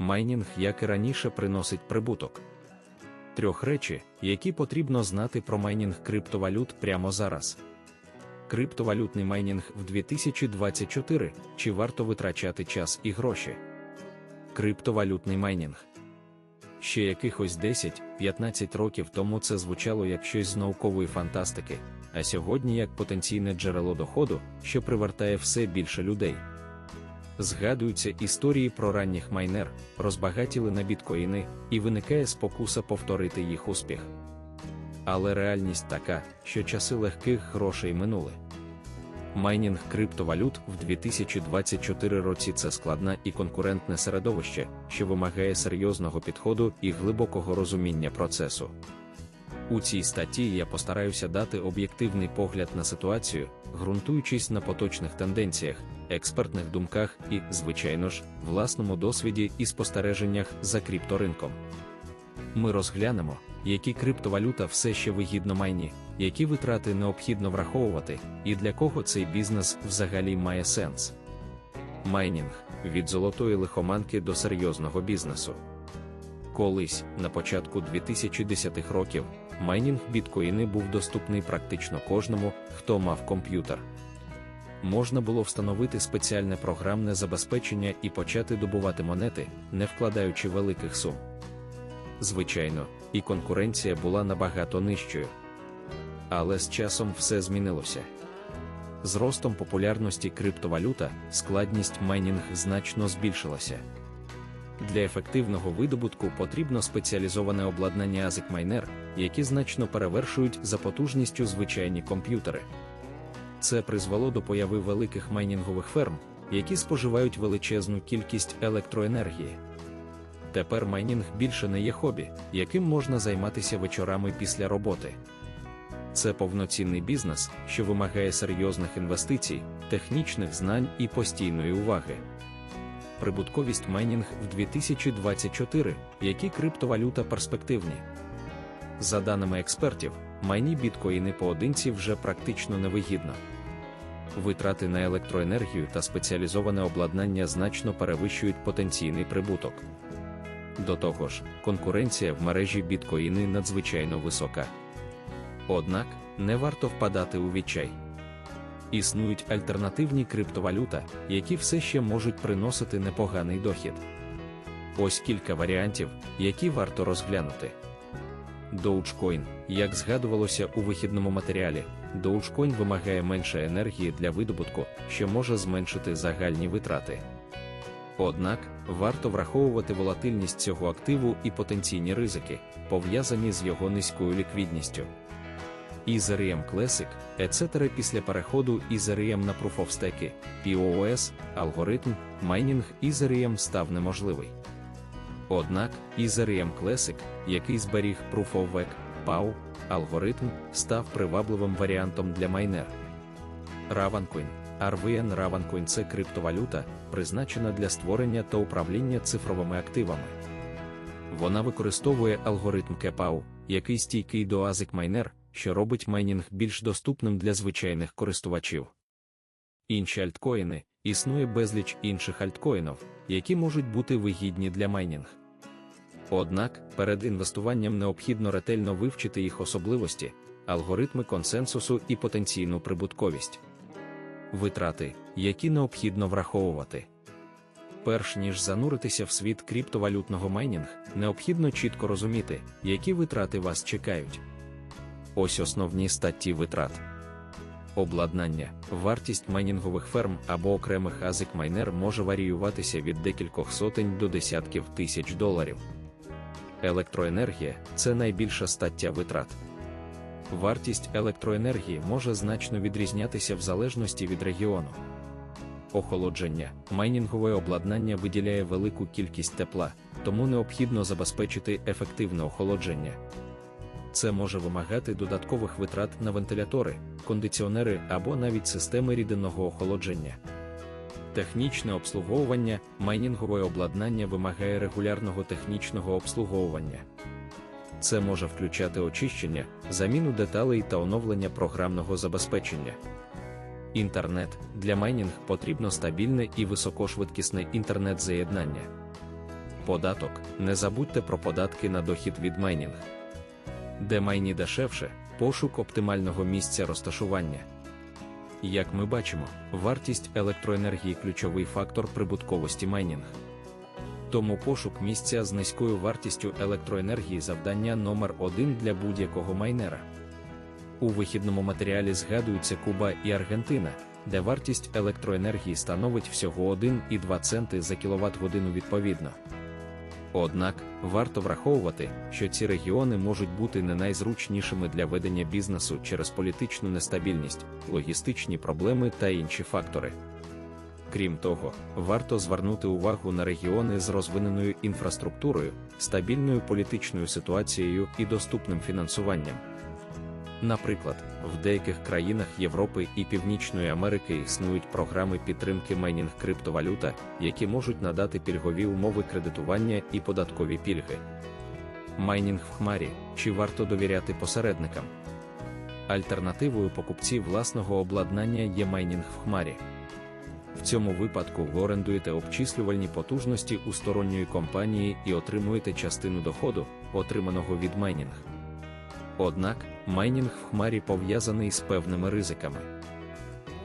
майнінг, як і раніше, приносить прибуток. Трьох речі, які потрібно знати про майнінг криптовалют прямо зараз. Криптовалютний майнінг в 2024 чи варто витрачати час і гроші. Криптовалютний майнінг. Ще якихось 10-15 років тому це звучало як щось з наукової фантастики, а сьогодні як потенційне джерело доходу, що привертає все більше людей. Згадуються історії про ранніх майнер, розбагатіли на біткоїни, і виникає спокуса повторити їх успіх. Але реальність така, що часи легких грошей минули. Майнінг криптовалют в 2024 році це складне і конкурентне середовище, що вимагає серйозного підходу і глибокого розуміння процесу. У цій статті я постараюся дати об'єктивний погляд на ситуацію, ґрунтуючись на поточних тенденціях, експертних думках і, звичайно ж, власному досвіді і спостереженнях за крипторинком. Ми розглянемо, які криптовалюта все ще вигідно майні, які витрати необхідно враховувати, і для кого цей бізнес взагалі має сенс. Майнінг від золотої лихоманки до серйозного бізнесу. Колись, на початку 2010-х років, майнінг біткоїни був доступний практично кожному, хто мав комп'ютер. Можна було встановити спеціальне програмне забезпечення і почати добувати монети, не вкладаючи великих сум. Звичайно, і конкуренція була набагато нижчою. Але з часом все змінилося. З ростом популярності криптовалюта складність майнінг значно збільшилася. Для ефективного видобутку потрібно спеціалізоване обладнання ASIC Miner, які значно перевершують за потужністю звичайні комп'ютери. Це призвело до появи великих майнінгових ферм, які споживають величезну кількість електроенергії. Тепер майнінг більше не є хобі, яким можна займатися вечорами після роботи. Це повноцінний бізнес, що вимагає серйозних інвестицій, технічних знань і постійної уваги. Прибутковість майнінг в 2024, які криптовалюта перспективні. За даними експертів, майні біткоїни поодинці вже практично невигідно. Витрати на електроенергію та спеціалізоване обладнання значно перевищують потенційний прибуток. До того ж, конкуренція в мережі біткоїни надзвичайно висока. Однак не варто впадати у відчай. Існують альтернативні криптовалюта, які все ще можуть приносити непоганий дохід. Ось кілька варіантів, які варто розглянути. Dogecoin, як згадувалося у вихідному матеріалі, Dogecoin вимагає менше енергії для видобутку, що може зменшити загальні витрати. Однак варто враховувати волатильність цього активу і потенційні ризики, пов'язані з його низькою ліквідністю. Ethereum Classic, etc. після переходу Ethereum на Proof of Stake, POS, алгоритм, майнінг Ethereum став неможливий. Однак Ethereum Classic, який зберіг Proof of Work, PAU, алгоритм, став привабливим варіантом для майнер. Ravencoin RVN Ravencoin – це криптовалюта, призначена для створення та управління цифровими активами. Вона використовує алгоритм КЕПАУ, який стійкий до ASIC Miner, що робить майнінг більш доступним для звичайних користувачів. Інші альткоїни існує безліч інших альткоїнів, які можуть бути вигідні для майнінг. Однак перед інвестуванням необхідно ретельно вивчити їх особливості, алгоритми консенсусу і потенційну прибутковість. Витрати, які необхідно враховувати. Перш ніж зануритися в світ криптовалютного майнінг, необхідно чітко розуміти, які витрати вас чекають. Ось основні статті витрат. Обладнання, вартість майнінгових ферм або окремих ASIC майнер може варіюватися від декількох сотень до десятків тисяч доларів. Електроенергія це найбільша стаття витрат. Вартість електроенергії може значно відрізнятися в залежності від регіону. Охолодження, майнінгове обладнання виділяє велику кількість тепла, тому необхідно забезпечити ефективне охолодження. Це може вимагати додаткових витрат на вентилятори, кондиціонери або навіть системи рідинного охолодження. Технічне обслуговування, майнінгове обладнання вимагає регулярного технічного обслуговування. Це може включати очищення, заміну деталей та оновлення програмного забезпечення. Інтернет для майнінг потрібно стабільне і високошвидкісне інтернет-заєднання. Податок. Не забудьте про податки на дохід від майнінг. Де майні дешевше, пошук оптимального місця розташування. Як ми бачимо, вартість електроенергії ключовий фактор прибутковості майнінг. Тому пошук місця з низькою вартістю електроенергії завдання номер один для будь-якого майнера. У вихідному матеріалі згадуються Куба і Аргентина, де вартість електроенергії становить всього 1,2 центи за кіловат годину відповідно. Однак варто враховувати, що ці регіони можуть бути не найзручнішими для ведення бізнесу через політичну нестабільність, логістичні проблеми та інші фактори. Крім того, варто звернути увагу на регіони з розвиненою інфраструктурою, стабільною політичною ситуацією і доступним фінансуванням. Наприклад, в деяких країнах Європи і Північної Америки існують програми підтримки майнінг криптовалюта, які можуть надати пільгові умови кредитування і податкові пільги. Майнінг в хмарі чи варто довіряти посередникам? Альтернативою покупці власного обладнання є майнінг в хмарі. В цьому випадку ви орендуєте обчислювальні потужності у сторонньої компанії і отримуєте частину доходу, отриманого від майнінг. Однак, майнінг в хмарі пов'язаний з певними ризиками.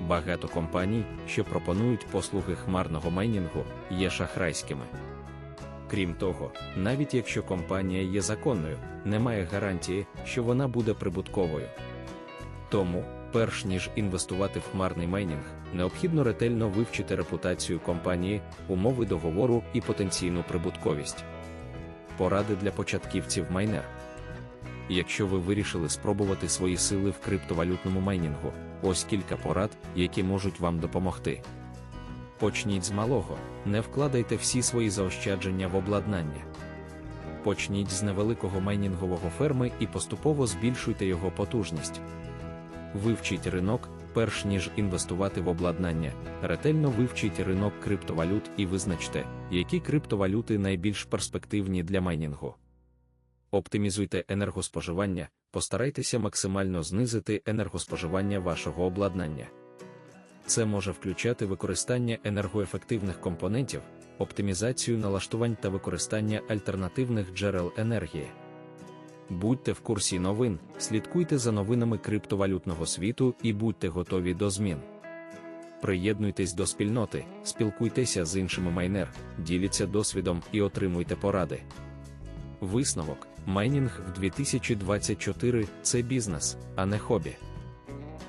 Багато компаній, що пропонують послуги хмарного майнінгу, є шахрайськими. Крім того, навіть якщо компанія є законною, немає гарантії, що вона буде прибутковою. Тому, перш ніж інвестувати в хмарний майнінг, необхідно ретельно вивчити репутацію компанії, умови договору і потенційну прибутковість. Поради для початківців майнер. Якщо ви вирішили спробувати свої сили в криптовалютному майнінгу, ось кілька порад, які можуть вам допомогти. Почніть з малого, не вкладайте всі свої заощадження в обладнання. Почніть з невеликого майнінгового ферми і поступово збільшуйте його потужність. Вивчіть ринок, перш ніж інвестувати в обладнання, ретельно вивчіть ринок криптовалют і визначте, які криптовалюти найбільш перспективні для майнінгу. Оптимізуйте енергоспоживання, постарайтеся максимально знизити енергоспоживання вашого обладнання. Це може включати використання енергоефективних компонентів, оптимізацію налаштувань та використання альтернативних джерел енергії. Будьте в курсі новин, слідкуйте за новинами криптовалютного світу і будьте готові до змін. Приєднуйтесь до спільноти, спілкуйтеся з іншими майнер, діліться досвідом і отримуйте поради. Висновок майнінг в 2024 це бізнес, а не хобі.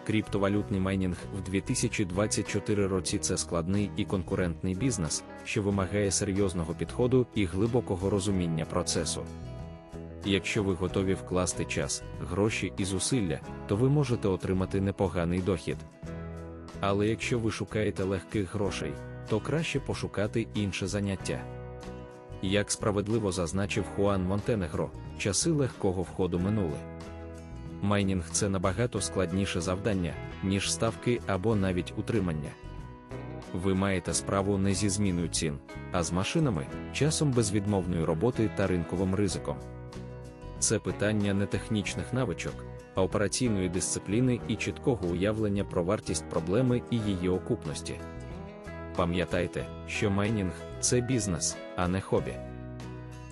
Кріптовалютний майнінг в 2024 році це складний і конкурентний бізнес, що вимагає серйозного підходу і глибокого розуміння процесу. Якщо ви готові вкласти час, гроші і зусилля, то ви можете отримати непоганий дохід. Але якщо ви шукаєте легких грошей, то краще пошукати інше заняття. Як справедливо зазначив Хуан Монтенегро, часи легкого входу минули. Майнінг це набагато складніше завдання, ніж ставки або навіть утримання. Ви маєте справу не зі зміною цін, а з машинами, часом безвідмовної роботи та ринковим ризиком. Це питання не технічних навичок, а операційної дисципліни і чіткого уявлення про вартість проблеми і її окупності. Пам'ятайте, що майнінг це бізнес, а не хобі.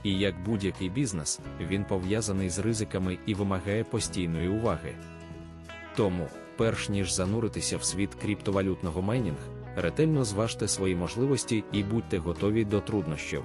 І як будь-який бізнес, він пов'язаний з ризиками і вимагає постійної уваги. Тому, перш ніж зануритися в світ криптовалютного майнінг, ретельно зважте свої можливості і будьте готові до труднощів.